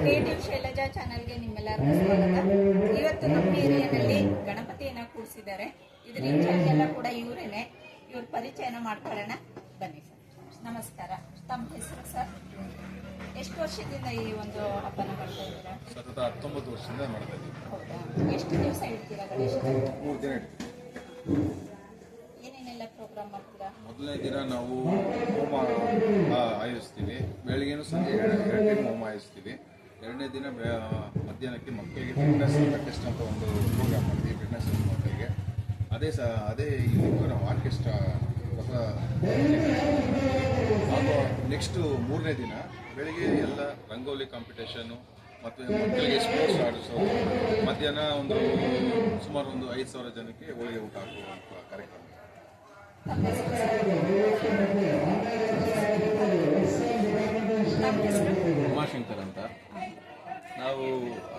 Creative Shailaja ಚಾನಲ್ಗೆ ನಿಮ್ಮೆಲ್ಲರಿಗೂ ಸ್ವಾಗತ. ಇವತ್ತು ನಮ್ಮ ಏರಿಯಾದಲ್ಲಿ ಗಣಪತಿಯನ್ನ ಕೂರಿಸಿದ್ದಾರೆ. ಇದ್ರ ಇನ್ಚಾರ್ಜ್ ಎಲ್ಲ ಕೂಡ ಇವರೇನೆ. ಇವ್ರ ಪರಿಚಯನ ಮಾಡ್ಕೊಳ್ಳೋಣ. ಬನ್ನಿ ಸರ್. ನಮಸ್ಕಾರ. ತಮ್ಮ ಹೆಸರು ಸರ್? ಎಷ್ಟು ವರ್ಷದಿಂದ ಈ ಒಂದು ಹಬ್ಬನ ಮಾಡ್ತಾ ಇದ್ದೀರಾ? ಸತತ ಹತ್ತೊಂಬತ್ತು ವರ್ಷದಿಂದ ಮಾಡ್ತಾ ಇದ್ದೀವಿ. ಹೌದಾ? ಎಷ್ಟು ದಿವಸ ಇಡ್ತೀರಾ ಗಣೇಶ? ಮೂರು ದಿನ ಇಡ್ತೀವಿ. ಮೊದಲನೇ ದಿನ ನಾವು ಹೋಮ ಆಯಿಸ್ತೀವಿ ಬೆಳಗ್ಗೆನೂ ಸಂಜೆ ಎರಡು ಎರಡು ಹೋಮ ಆಯೋಜಿಸ್ತೀವಿ. ಎರಡನೇ ದಿನ ಮಧ್ಯಾಹ್ನಕ್ಕೆ ಮಕ್ಕಳಿಗೆ ಫಿಟ್ನೆಸ್ ಟೆಸ್ಟ್ ಅಂತ ಒಂದು ಪ್ರೋಗ್ರಾಮ್ ಮಾಡ್ತೀವಿ ಫಿಟ್ನೆಸ್ ಮಕ್ಕಳಿಗೆ. ಅದೇ ಸ, ಅದೇ ಇಲ್ಲಿ ನಾವು ಆರ್ಕೆಸ್ಟ್ರಾ ಹೊಸ ನೆಕ್ಸ್ಟು ಮೂರನೇ ದಿನ ಬೆಳಿಗ್ಗೆ ಎಲ್ಲ ರಂಗೋಲಿ ಕಾಂಪಿಟೇಷನು ಮತ್ತು ಮಕ್ಕಳಿಗೆ ಸ್ಪೋರ್ಟ್ಸ್ ಆಡಿಸೋದು ಮಧ್ಯಾಹ್ನ ಒಂದು ಸುಮಾರು ಒಂದು ಐದು ಸಾವಿರ ಜನಕ್ಕೆ ಹೋಳಿಗೆ ಊಟ ಹಾಕುವಂಥ ಕಾರ್ಯಕ್ರಮ. ಉಮಾಶಂಕರ್ ಅಂತ ನಾವು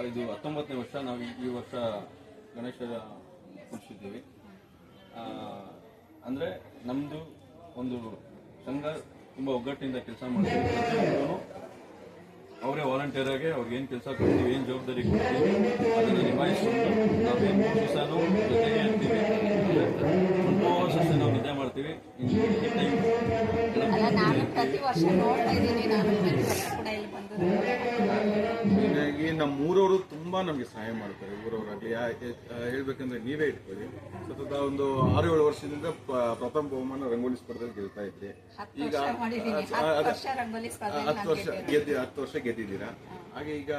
ಇದು ಹತ್ತೊಂಬತ್ತನೇ ವರ್ಷ, ನಾವು ಈ- ವರ್ಷ ಗಣೇಶ ಕೂರಿಸಿದ್ದೀವಿ. ಅಂದರೆ ನಮ್ಮದು ಒಂದು ಸಂಘ ತುಂಬ ಒಗ್ಗಟ್ಟಿನಿಂದ ಕೆಲಸ ಮಾಡ್ತೀವಿ ಅವರೇ ವಾಲಂಟಿಯರ್ ಆಗಿ ಅವ್ರಿಗೆ ಏನು ಕೆಲಸ ಕೊಡ್ತೀವಿ, ಏನು ಜವಾಬ್ದಾರಿ ಕೊಡ್ತೀವಿ, ಅದನ್ನು ನಿಭಾಯಿಸ್ಕೊಂಡು ನಾವೇನು ದಿವಸನೂ ಜೊತೆಗೆ ಇರ್ತೀವಿ ಅಲ್ಲ ನಾನು ಪ್ರತಿ ವರ್ಷ ನೋಡ್ತಾ ಇದ್ದೀನಿ. ನಾನು ಪ್ರತಿ ವರ್ಷ ಕೂಡ ಇಲ್ಲಿ ಬಂದು ಹೀಗಾಗಿ ನಮ್ಮ ಊರವರು ತುಂಬಾ ನಮಗೆ ಸಹಾಯ ಮಾಡ್ತಾರೆ. ಊರವರಾಗಲಿ. ಹೇಳ್ಬೇಕಂದ್ರೆ ನೀವೇ ಇಟ್ಕೊಳ್ಳಿ. ಸತತ ಒಂದು ಆರು ಏಳು ವರ್ಷದಿಂದ ಪ- ಪ್ರಥಮ ಬಹುಮಾನ ರಂಗೋಲಿ ಸ್ಪರ್ಧೆಯಲ್ಲಿ ಗೆಲ್ತಾ ಹತ್ತು ಈಗ ವರ್ಷ ಮಾಡಿದ್ದೀನಿ ಅದ್- ಹತ್ತು ವರ್ಷ ರಂಗೋಲಿ ಸ್ಪರ್ಧೆ ಹತ್ತು ವರ್ಷ ಗೆದ್ದಿ ಹತ್ತು ವರ್ಷ ಗೆದ್ದಿದ್ದೀರಾ? ಹಾಗೆ ಈಗ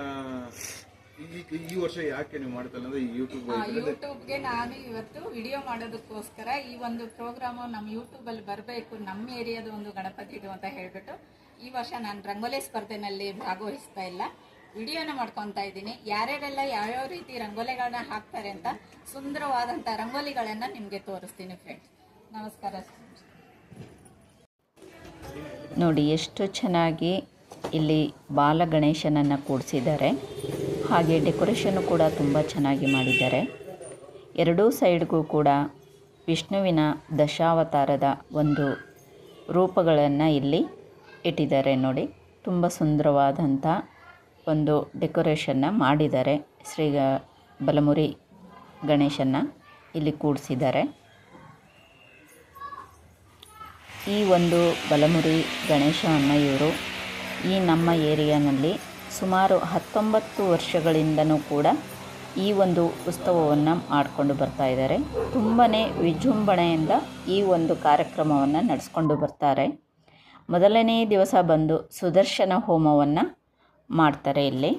ಈ ಈ ವರ್ಷ ಯಾಕೆ ನೀವು ಮಾಡ್ತಲ್ಲ ಅಂದ್ರೆ ಈ ಯೂಟ್ಯೂಬ್ ಯೂಟ್ಯೂಬ್ಗೆ ನಾನು ಇವತ್ತು ವಿಡಿಯೋ ಮಾಡೋದಕ್ಕೋಸ್ಕರ ಈ ಒಂದು ಪ್ರೋಗ್ರಾಮ್ ನಮ್ಮ ಯೂಟ್ಯೂಬ್ ಅಲ್ಲಿ ಬರಬೇಕು ನಮ್ಮ ಏರಿಯಾದ ಒಂದು ಗಣಪತಿ ಇದು ಅಂತ ಹೇಳ್ಬಿಟ್ಟು ಈ ವರ್ಷ ನಾನು ರಂಗೋಲಿ ಸ್ಪರ್ಧೆನಲ್ಲಿ ಭಾಗವಹಿಸ್ತಾ ಇಲ್ಲ. ವಿಡಿಯೋನ ಮಾಡ್ಕೊತಾ ಇದ್ದೀನಿ. ಯಾರ್ಯಾರೆಲ್ಲ ಯಾವ್ಯಾವ ರೀತಿ ರಂಗೋಲಿಗಳನ್ನ ಹಾಕ್ತಾರೆ ಅಂತ ಸುಂದರವಾದಂಥ ರಂಗೋಲಿಗಳನ್ನ ನಿಮಗೆ ತೋರಿಸ್ತೀನಿ ಫ್ರೆಂಡ್ಸ್ ನಮಸ್ಕಾರ. ನೋಡಿ ಎಷ್ಟು ಚೆನ್ನಾಗಿ ಇಲ್ಲಿ ಬಾಲ ಗಣೇಶನನ್ನು ಕೂಡಿಸಿದ್ದಾರೆ. ಹಾಗೆ ಡೆಕೋರೇಷನ್ನು ಕೂಡ ತುಂಬ ಚೆನ್ನಾಗಿ ಮಾಡಿದ್ದಾರೆ. ಎರಡೂ ಸೈಡ್ಗೂ ಕೂಡ ವಿಷ್ಣುವಿನ ದಶಾವತಾರದ ಒಂದು ರೂಪಗಳನ್ನು ಇಲ್ಲಿ ಇಟ್ಟಿದ್ದಾರೆ ನೋಡಿ. ತುಂಬ ಸುಂದರವಾದಂಥ ಒಂದು ಡೆಕೋರೇಷನ್ನ ಮಾಡಿದ್ದಾರೆ. ಶ್ರೀ ಬಲಮುರಿ ಗಣೇಶನ್ನ ಇಲ್ಲಿ ಕೂಡಿಸಿದ್ದಾರೆ. ಈ ಒಂದು ಬಲಮುರಿ ಗಣೇಶವನ್ನು ಇವರು ಈ ನಮ್ಮ ಏರಿಯಾನಲ್ಲಿ ಸುಮಾರು ಹತ್ತೊಂಬತ್ತು ವರ್ಷಗಳಿಂದನೂ ಕೂಡ ಈ ಒಂದು ಉತ್ಸವವನ್ನು ಮಾಡಿಕೊಂಡು ಬರ್ತಾ ಇದ್ದಾರೆ. ತುಂಬಾ ವಿಜೃಂಭಣೆಯಿಂದ ಈ ಒಂದು ಕಾರ್ಯಕ್ರಮವನ್ನು ನಡೆಸ್ಕೊಂಡು ಬರ್ತಾರೆ. ಮೊದಲನೇ ದಿವಸ ಬಂದು ಸುದರ್ಶನ ಹೋಮವನ್ನು ಮಾಡ್ತಾರೆ ಇಲ್ಲಿ.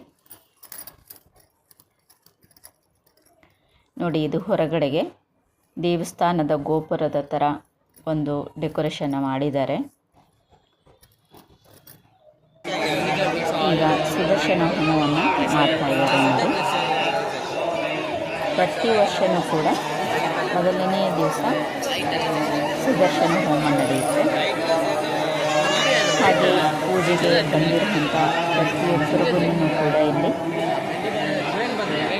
ನೋಡಿ, ಇದು ಹೊರಗಡೆಗೆ ದೇವಸ್ಥಾನದ ಗೋಪುರದ ಥರ ಒಂದು ಡೆಕೋರೇಷನ್ ಮಾಡಿದ್ದಾರೆ. ಈಗ ಸುದರ್ಶನ ಹೋಮವನ್ನು ಮಾಡ್ತಾ ಇದ್ದಾರೆ ನಾವು ಪ್ರತಿ ವರ್ಷವೂ ಕೂಡ ಮೊದಲನೇ ದಿವಸ ಸುದರ್ಶನ ಹೋಮ ನಡೆಯುತ್ತೆ. ಹಾಗೆ ಪೂಜೆಗೆ ಬಂದಿರುವಂಥ ಪ್ರತಿಯೊಬ್ಬರಿಗೂ ಕೂಡ ಇಲ್ಲಿ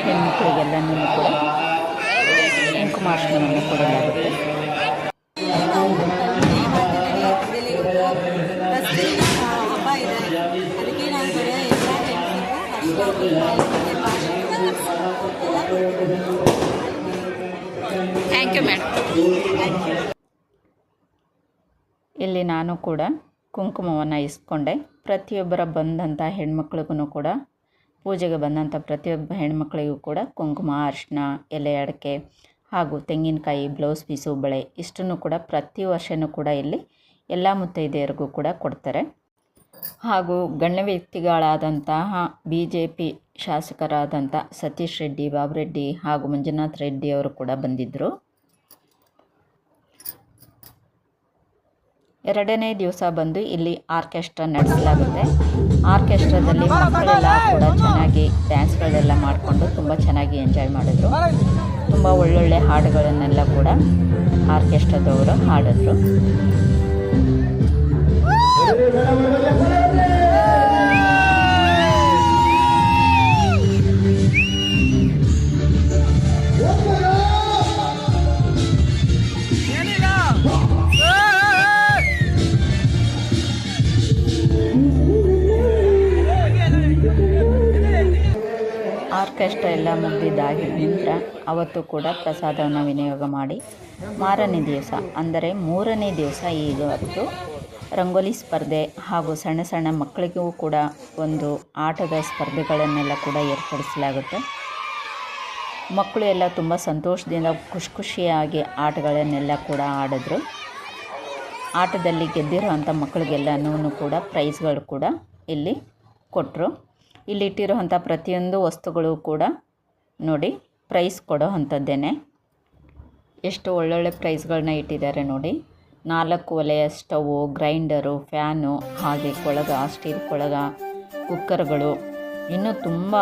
ಹೆಣ್ಮಕ್ಳಿಗೆಲ್ಲನೂ ಕೂಡ ಕುಂಕುಮಾರ್ಚನೆಯನ್ನು ಕೊಡಲಾಗುತ್ತೆ. ಇಲ್ಲಿ ನಾನು ಕೂಡ ಕುಂಕುಮವನ್ನು ಇಸ್ಕೊಂಡೆ. ಪ್ರತಿಯೊಬ್ಬರ ಬಂದಂಥ ಹೆಣ್ಮಕ್ಳಿಗೂ ಕೂಡ, ಪೂಜೆಗೆ ಬಂದಂಥ ಪ್ರತಿಯೊಬ್ಬ ಹೆಣ್ಮಕ್ಳಿಗೂ ಕೂಡ ಕುಂಕುಮ ಅರಿಶಿನ ಎಲೆ, ಅಡಿಕೆ ಹಾಗೂ ತೆಂಗಿನಕಾಯಿ, ಬ್ಲೌಸ್ ಪೀಸು, ಬಳೆ ಇಷ್ಟನ್ನು ಕೂಡ ಪ್ರತಿ ವರ್ಷವೂ ಕೂಡ ಇಲ್ಲಿ ಎಲ್ಲ ಮುತ್ತೈದೆಯರಿಗೂ ಕೂಡ ಕೊಡ್ತಾರೆ. ಹಾಗೂ ಗಣ್ಯ ವ್ಯಕ್ತಿಗಳಾದಂತಹ ಬಿ ಜೆ ಪಿ ಶಾಸಕರಾದಂಥ ಸತೀಶ್ ರೆಡ್ಡಿ ಬಾಬುರೆಡ್ಡಿ ಹಾಗೂ ಮಂಜುನಾಥ್ ರೆಡ್ಡಿ ಅವರು ಕೂಡ ಬಂದಿದ್ದರು. ಎರಡನೇ ದಿವಸ ಬಂದು ಇಲ್ಲಿ ಆರ್ಕೆಸ್ಟ್ರಾ ನಡೆಸಲಾಗುತ್ತೆ. ಆರ್ಕೆಸ್ಟ್ರಾದಲ್ಲಿ ಮಕ್ಕಳೆಲ್ಲ ಕೂಡ ಚೆನ್ನಾಗಿ ಡ್ಯಾನ್ಸ್ಗಳೆಲ್ಲ ಮಾಡಿಕೊಂಡು ತುಂಬ ಚೆನ್ನಾಗಿ ಎಂಜಾಯ್ ಮಾಡಿದ್ರು. ತುಂಬ ಒಳ್ಳೊಳ್ಳೆ ಹಾಡುಗಳನ್ನೆಲ್ಲ ಕೂಡ ಆರ್ಕೆಸ್ಟ್ರಾದವರು ಹಾಡಿದ್ರು. ಆರ್ಕೆಸ್ಟ್ರಾ ಎಲ್ಲ ಮುಗಿದಾಗಿ ನಂತರ ಅವತ್ತು ಕೂಡ ಪ್ರಸಾದವನ್ನು ವಿನಿಯೋಗ ಮಾಡಿ ಮಾರನೇ ದಿವಸ, ಅಂದರೆ ಮೂರನೇ ದಿವಸ ಈಗ ಹೊತ್ತು ರಂಗೋಲಿ ಸ್ಪರ್ಧೆ ಹಾಗೂ ಸಣ್ಣ ಸಣ್ಣ ಮಕ್ಕಳಿಗೂ ಕೂಡ ಒಂದು ಆಟದ ಸ್ಪರ್ಧೆಗಳನ್ನೆಲ್ಲ ಕೂಡ ಏರ್ಪಡಿಸಲಾಗುತ್ತೆ. ಮಕ್ಕಳು ಎಲ್ಲ ತುಂಬ ಸಂತೋಷದಿಂದ ಖುಷಿ ಖುಷಿಯಾಗಿ ಆಟಗಳನ್ನೆಲ್ಲ ಕೂಡ ಆಡಿದ್ರು. ಆಟದಲ್ಲಿ ಗೆದ್ದಿರುವಂಥ ಮಕ್ಕಳಿಗೆಲ್ಲನೂ ಕೂಡ ಪ್ರೈಸ್ಗಳು ಕೂಡ ಇಲ್ಲಿ ಕೊಟ್ಟರು ಇಲ್ಲಿಟ್ಟಿರುವಂಥ ಪ್ರತಿಯೊಂದು ವಸ್ತುಗಳು ಕೂಡ ನೋಡಿ ಪ್ರೈಸ್ ಕೊಡೋ ಅಂಥದ್ದೇನೆ. ಎಷ್ಟು ಒಳ್ಳೊಳ್ಳೆ ಪ್ರೈಸ್ಗಳನ್ನ ಇಟ್ಟಿದ್ದಾರೆ ನೋಡಿ. ನಾಲ್ಕು ಒಲೆಯ ಸ್ಟವು, ಗ್ರೈಂಡರು, ಫ್ಯಾನು, ಹಾಗೆ ಕೊಳಗ, ಸ್ಟೀಲ್ ಕೊಳಗ, ಕುಕ್ಕರ್ಗಳು. ಇನ್ನೂ ತುಂಬ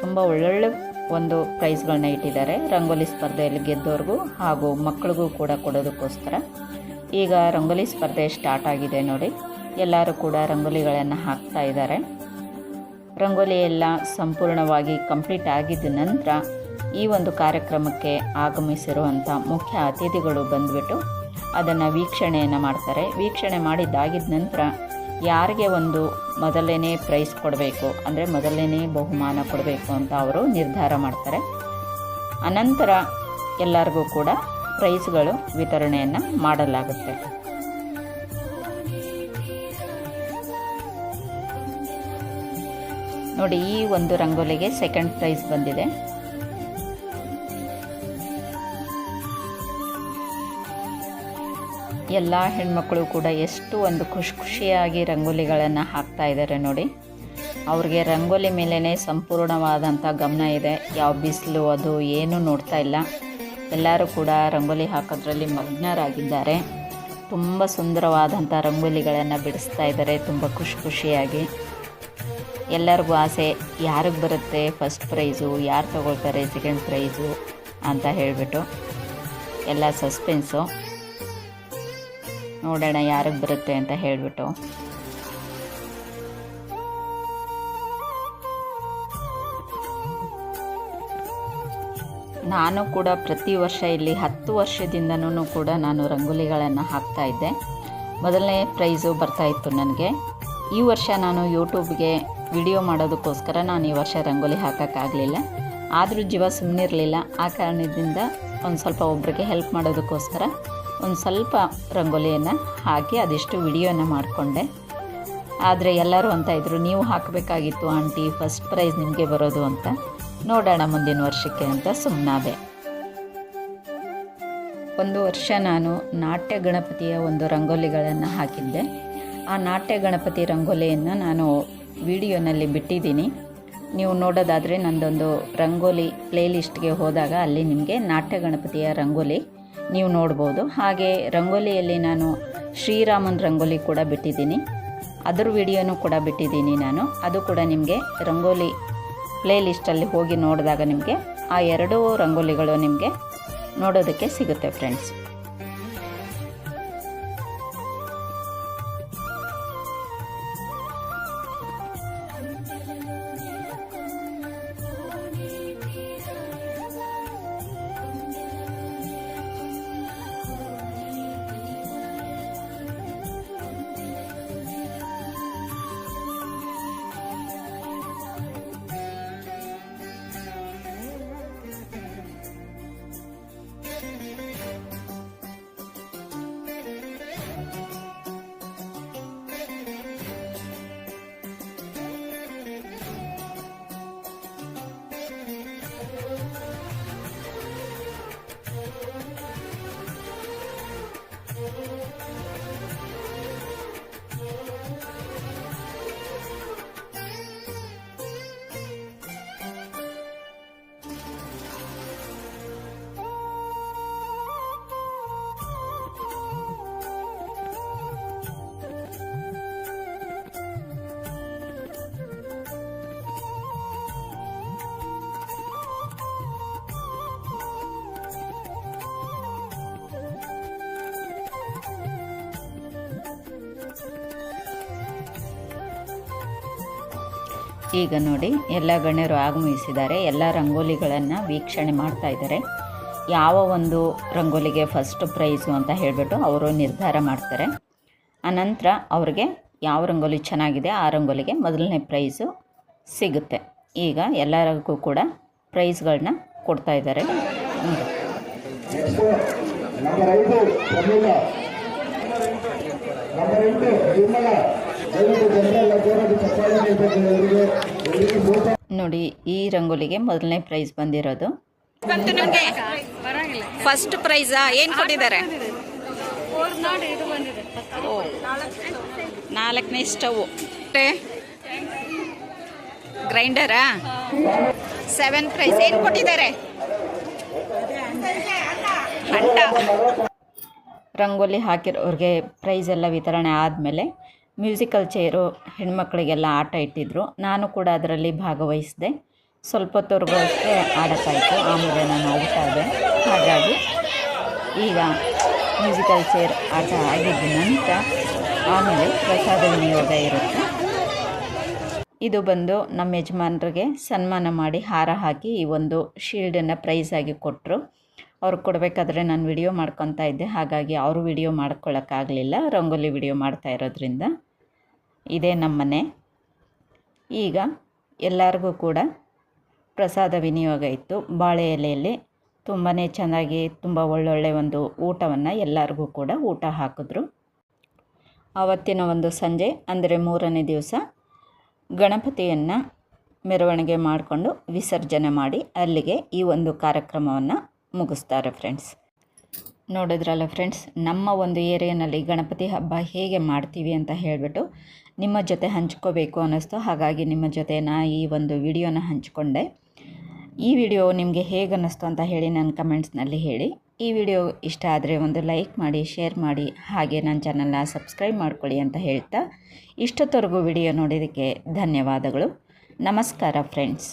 ತುಂಬ ಒಳ್ಳೊಳ್ಳೆ ಒಂದು ಪ್ರೈಸ್ಗಳನ್ನ ಇಟ್ಟಿದ್ದಾರೆ. ರಂಗೋಲಿ ಸ್ಪರ್ಧೆಯಲ್ಲಿ ಗೆದ್ದವ್ರಿಗೂ ಹಾಗೂ ಮಕ್ಕಳಿಗೂ ಕೂಡ ಕೊಡೋದಕ್ಕೋಸ್ಕರ. ಈಗ ರಂಗೋಲಿ ಸ್ಪರ್ಧೆ ಸ್ಟಾರ್ಟ್ ಆಗಿದೆ ನೋಡಿ. ಎಲ್ಲರೂ ಕೂಡ ರಂಗೋಲಿಗಳನ್ನು ಹಾಕ್ತಾ ಇದ್ದಾರೆ. ರಂಗೋಲಿ ಎಲ್ಲ ಸಂಪೂರ್ಣವಾಗಿ ಕಂಪ್ಲೀಟ್ ಆಗಿದ್ದ ನಂತರ ಈ ಒಂದು ಕಾರ್ಯಕ್ರಮಕ್ಕೆ ಆಗಮಿಸಿರುವಂಥ ಮುಖ್ಯ ಅತಿಥಿಗಳು ಬಂದುಬಿಟ್ಟು ಅದನ್ನು ವೀಕ್ಷಣೆಯನ್ನು ಮಾಡ್ತಾರೆ. ವೀಕ್ಷಣೆ ಮಾಡಿದ್ದಾಗಿದ್ದ ನಂತರ ಯಾರಿಗೆ ಒಂದು ಮೊದಲನೇ ಪ್ರೈಸ್ ಕೊಡಬೇಕು, ಅಂದರೆ ಮೊದಲನೇ ಬಹುಮಾನ ಕೊಡಬೇಕು ಅಂತ ಅವರು ನಿರ್ಧಾರ ಮಾಡ್ತಾರೆ. ಅನಂತರ ಎಲ್ಲರಿಗೂ ಕೂಡ ಪ್ರೈಸ್ಗಳು ವಿತರಣೆಯನ್ನು ಮಾಡಲಾಗುತ್ತೆ. ನೋಡಿ, ಈ ಒಂದು ರಂಗೋಲಿಗೆ ಸೆಕೆಂಡ್ ಪ್ರೈಸ್ ಬಂದಿದೆ. ಎಲ್ಲ ಹೆಣ್ಮಕ್ಳು ಕೂಡ ಎಷ್ಟು ಒಂದು ಖುಷಿ ಖುಷಿಯಾಗಿ ರಂಗೋಲಿಗಳನ್ನು ಹಾಕ್ತಾ ಇದ್ದಾರೆ ನೋಡಿ. ಅವ್ರಿಗೆ ರಂಗೋಲಿ ಮೇಲೇ ಸಂಪೂರ್ಣವಾದಂಥ ಗಮನ ಇದೆ. ಯಾವ ಬಿಸಿಲು ಅದು ಏನೂ ನೋಡ್ತಾ ಇಲ್ಲ. ಎಲ್ಲರೂ ಕೂಡ ರಂಗೋಲಿ ಹಾಕೋದ್ರಲ್ಲಿ ಮಗ್ನರಾಗಿದ್ದಾರೆ. ತುಂಬ ಸುಂದರವಾದಂಥ ರಂಗೋಲಿಗಳನ್ನು ಬಿಡಿಸ್ತಾ ಇದ್ದಾರೆ ತುಂಬ ಖುಷಿ ಖುಷಿಯಾಗಿ. ಎಲ್ಲರಿಗೂ ಆಸೆ, ಯಾರಿಗೆ ಬರುತ್ತೆ ಫಸ್ಟ್ ಪ್ರೈಸು ಯಾರು ತಗೊಳ್ತಾರೆ ಸೆಕೆಂಡ್ ಪ್ರೈಸು ಅಂತ ಹೇಳಿಬಿಟ್ಟು. ಎಲ್ಲ ಸಸ್ಪೆನ್ಸು ನೋಡೋಣ ಯಾರಿಗೆ ಬರುತ್ತೆ ಅಂತ ಹೇಳಿಬಿಟ್ಟು. ನಾನು ಕೂಡ ಪ್ರತಿ ವರ್ಷ ಇಲ್ಲಿ ಹತ್ತು ವರ್ಷದಿಂದನೂ ಕೂಡ ನಾನು ರಂಗೋಲಿಗಳನ್ನು ಹಾಕ್ತಾ ಇದ್ದೆ. ಮೊದಲನೇ ಪ್ರೈಸು ಬರ್ತಾ ಇತ್ತು ನನಗೆ. ಈ ವರ್ಷ ನಾನು ಯೂಟ್ಯೂಬ್ಗೆ ವಿಡಿಯೋ ಮಾಡೋದಕ್ಕೋಸ್ಕರ ನಾನು ಈ ವರ್ಷ ರಂಗೋಲಿ ಹಾಕೋಕ್ಕಾಗಲಿಲ್ಲ. ಆದರೂ ಜೀವ ಸುಮ್ಮನಿರಲಿಲ್ಲ ಆ ಕಾರಣದಿಂದ ಒಂದು ಸ್ವಲ್ಪ ಒಬ್ರಿಗೆ ಹೆಲ್ಪ್ ಮಾಡೋದಕ್ಕೋಸ್ಕರ ಒಂದು ಸ್ವಲ್ಪ ರಂಗೋಲಿಯನ್ನು ಹಾಕಿ ಅದೆಷ್ಟು ವಿಡಿಯೋನ ಮಾಡಿಕೊಂಡೆ. ಆದರೆ ಎಲ್ಲರೂ ಅಂತ ಇದ್ದರು ನೀವು ಹಾಕಬೇಕಾಗಿತ್ತು ಆಂಟಿ, ಫಸ್ಟ್ ಪ್ರೈಸ್ ನಿಮಗೆ ಬರೋದು ಅಂತ. ನೋಡೋಣ ಮುಂದಿನ ವರ್ಷಕ್ಕೆ ಅಂತ ಸುಮ್ಮನಾದೆ ಒಂದು ವರ್ಷ ನಾನು ನಾಟ್ಯ ಗಣಪತಿಯ ಒಂದು ರಂಗೋಲಿಗಳನ್ನು ಹಾಕಿದ್ದೆ. ಆ ನಾಟ್ಯ ಗಣಪತಿ ರಂಗೋಲಿಯನ್ನು ನಾನು ವಿಡಿಯೋನಲ್ಲಿ ಬಿಟ್ಟಿದ್ದೀನಿ. ನೀವು ನೋಡೋದಾದರೆ ನಂದೊಂದು ರಂಗೋಲಿ ಪ್ಲೇಲಿಸ್ಟ್ಗೆ ಹೋದಾಗ ಅಲ್ಲಿ ನಿಮಗೆ ನಾಟ್ಯ ಗಣಪತಿಯ ರಂಗೋಲಿ ನೀವು ನೋಡ್ಬೋದು. ಹಾಗೆ ರಂಗೋಲಿಯಲ್ಲಿ ನಾನು ಶ್ರೀರಾಮನ್ ರಂಗೋಲಿ ಕೂಡ ಬಿಟ್ಟಿದ್ದೀನಿ. ಅದರ ವಿಡಿಯೋನೂ ಕೂಡ ಬಿಟ್ಟಿದ್ದೀನಿ ನಾನು. ಅದು ಕೂಡ ನಿಮಗೆ ರಂಗೋಲಿ ಪ್ಲೇ ಲಿಸ್ಟಲ್ಲಿ ಹೋಗಿ ನೋಡಿದಾಗ ನಿಮಗೆ ಆ ಎರಡೂ ರಂಗೋಲಿಗಳು ನಿಮಗೆ ನೋಡೋದಕ್ಕೆ ಸಿಗುತ್ತೆ ಫ್ರೆಂಡ್ಸ್ ಈಗ ನೋಡಿ, ಎಲ್ಲ ಗಣ್ಯರು ಆಗಮಿಸಿದ್ದಾರೆ. ಎಲ್ಲ ರಂಗೋಲಿಗಳನ್ನು ವೀಕ್ಷಣೆ ಮಾಡ್ತಾ ಇದ್ದಾರೆ. ಯಾವ ಒಂದು ರಂಗೋಲಿಗೆ ಫಸ್ಟ್ ಪ್ರೈಸು ಅಂತ ಹೇಳಿಬಿಟ್ಟು ಅವರು ನಿರ್ಧಾರ ಮಾಡ್ತಾರೆ. ಅನಂತರ ಅವ್ರಿಗೆ ಯಾವ ರಂಗೋಲಿ ಚೆನ್ನಾಗಿದೆ, ಆ ರಂಗೋಲಿಗೆ ಮೊದಲನೇ ಪ್ರೈಸು ಸಿಗುತ್ತೆ. ಈಗ ಎಲ್ಲರಿಗೂ ಕೂಡ ಪ್ರೈಸ್ಗಳನ್ನ ಕೊಡ್ತಾ ಇದ್ದಾರೆ. ನಂಬರ್ ನೋಡಿ ಈ ರಂಗೋಲಿಗೆ ಮೊದಲನೇ ಪ್ರೈಸ್ ಬಂದಿರೋದು. ನಿಮಗೆ. ಫಸ್ಟ್ ಪ್ರೈಸ್ ಏನು ಕೊಟ್ಟಿದ್ದಾರೆ? ನಾಲ್ಕನೇ ಸ್ಟವ್. ಗ್ರೈಂಡರಾ ಸೆವೆನ್ ಪ್ರೈಸ್ ಏನು ಕೊಟ್ಟಿದ್ದಾರೆ? ರಂಗೋಲಿ ಹಾಕಿರೋರಿಗೆ ಪ್ರೈಸ್ ಎಲ್ಲ ವಿತರಣೆ ಆದಮೇಲೆ ಮ್ಯೂಸಿಕಲ್ ಚೇರು ಹೆಣ್ಮಕ್ಳಿಗೆಲ್ಲ ಆಟ ಇಟ್ಟಿದ್ರು. ನಾನು ಕೂಡ ಅದರಲ್ಲಿ ಭಾಗವಹಿಸಿದೆ. ಸ್ವಲ್ಪ ಹೊತ್ತವರೆಗೂ ಅಷ್ಟೇ ಆಡೋಕ್ಕಾಯಿತು. ಆಮೇಲೆ ನಾನು ಔಟ್ ಆದೆ. ಹಾಗಾಗಿ ಈಗ ಮ್ಯೂಸಿಕಲ್ ಚೇರ್ ಆಟ ಆಗಿದ್ದ ನಂತರ ಆಮೇಲೆ ಪ್ರಸಾದ ವಿನಿಯೋಗ ಇರುತ್ತೆ. ಇದು ಬಂದು ನಮ್ಮ ಯಜಮಾನರಿಗೆ ಸನ್ಮಾನ ಮಾಡಿ ಹಾರ ಹಾಕಿ ಈ ಒಂದು ಶೀಲ್ಡನ್ನು ಪ್ರೈಸಾಗಿ ಕೊಟ್ಟರು. ಅವ್ರು ಕೊಡಬೇಕಾದ್ರೆ ನಾನು ವಿಡಿಯೋ ಮಾಡ್ಕೊತಾ ಇದ್ದೆ. ಹಾಗಾಗಿ ಅವರು ವಿಡಿಯೋ ಮಾಡ್ಕೊಳ್ಳೋಕ್ಕಾಗಲಿಲ್ಲ ರಂಗೋಲಿ ವಿಡಿಯೋ ಮಾಡ್ತಾ ಇರೋದ್ರಿಂದ ಇದೇ ನಮ್ಮನೆ ಈಗ ಎಲ್ಲರಿಗೂ ಕೂಡ ಪ್ರಸಾದ ವಿನಿಯೋಗ ಇತ್ತು. ಬಾಳೆ ಎಲೆಯಲ್ಲಿ ತುಂಬಾ ಚೆನ್ನಾಗಿ ತುಂಬ ಒಳ್ಳೊಳ್ಳೆ ಒಂದು ಊಟವನ್ನು ಎಲ್ಲರಿಗೂ ಕೂಡ ಊಟ ಹಾಕಿದ್ರು. ಆವತ್ತಿನ ಒಂದು ಸಂಜೆ, ಅಂದರೆ ಮೂರನೇ ದಿವಸ, ಗಣಪತಿಯನ್ನು ಮೆರವಣಿಗೆ ಮಾಡಿಕೊಂಡು ವಿಸರ್ಜನೆ ಮಾಡಿ ಅಲ್ಲಿಗೆ ಈ ಒಂದು ಕಾರ್ಯಕ್ರಮವನ್ನು ಮುಗಿಸ್ತಾರೆ ಫ್ರೆಂಡ್ಸ್ ನೋಡಿದ್ರಲ್ಲ ಫ್ರೆಂಡ್ಸ್ ನಮ್ಮ ಒಂದು ಏರಿಯಾನಲ್ಲಿ ಗಣಪತಿ ಹಬ್ಬ ಹೇಗೆ ಮಾಡ್ತೀವಿ ಅಂತ ಹೇಳಿಬಿಟ್ಟು ನಿಮ್ಮ ಜೊತೆ ಹಂಚ್ಕೋಬೇಕು ಅನ್ನಿಸ್ತು. ಹಾಗಾಗಿ ನಿಮ್ಮ ಜೊತೆ ನಾ ಈ ಒಂದು ವಿಡಿಯೋನ ಹಂಚಿಕೊಂಡೆ. ಈ ವಿಡಿಯೋ ನಿಮಗೆ ಹೇಗೆ ಅನ್ನಿಸ್ತು ಅಂತ ಹೇಳಿ ನನ್ನ ಕಮೆಂಟ್ಸ್ನಲ್ಲಿ ಹೇಳಿ. ಈ ವಿಡಿಯೋ ಇಷ್ಟ ಆದರೆ ಒಂದು ಲೈಕ್ ಮಾಡಿ, ಶೇರ್ ಮಾಡಿ, ಹಾಗೆ ನನ್ನ ಚಾನಲ್ನ ಸಬ್ಸ್ಕ್ರೈಬ್ ಮಾಡ್ಕೊಳ್ಳಿ ಅಂತ ಹೇಳ್ತಾ ಇಷ್ಟೊತ್ತವರೆಗೂ ವಿಡಿಯೋ ನೋಡಿದ್ದಕ್ಕೆ ಧನ್ಯವಾದಗಳು. ನಮಸ್ಕಾರ ಫ್ರೆಂಡ್ಸ್